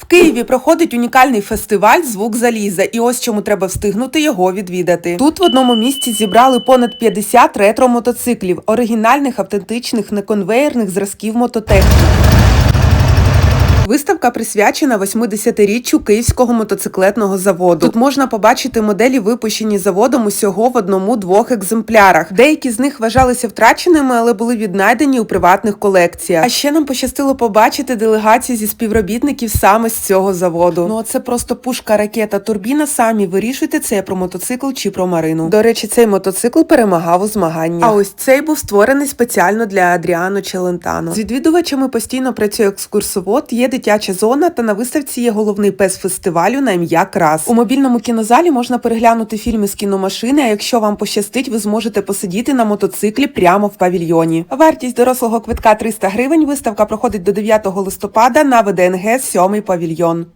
В Києві проходить унікальний фестиваль Звук заліза, і ось чому треба встигнути його відвідати. Тут в одному місці зібрали понад 50 ретро-мотоциклів, оригінальних, автентичних, неконвеєрних зразків мототехніки. Виставка присвячена 80-річчю Київського мотоциклетного заводу. Тут можна побачити моделі, випущені заводом усього в одному-двох екземплярах. Деякі з них вважалися втраченими, але були віднайдені у приватних колекціях. А ще нам пощастило побачити делегації зі співробітників саме з цього заводу. Ну це просто пушка, ракета, турбіна. Самі вирішуйте це про мотоцикл чи про Марину. До речі, цей мотоцикл перемагав у змаганнях. А ось цей був створений спеціально для Адріано Челентано. З відвідувачами постійно працює екскурсовод, є дитяча зона, та на виставці є головний пес фестивалю на ім'я Крас. У мобільному кінозалі можна переглянути фільми з кіномашини. А якщо вам пощастить, ви зможете посидіти на мотоциклі прямо в павільйоні. Вартість дорослого квитка 300 гривень. Виставка проходить до 9 листопада на ВДНГ 7 павільйон.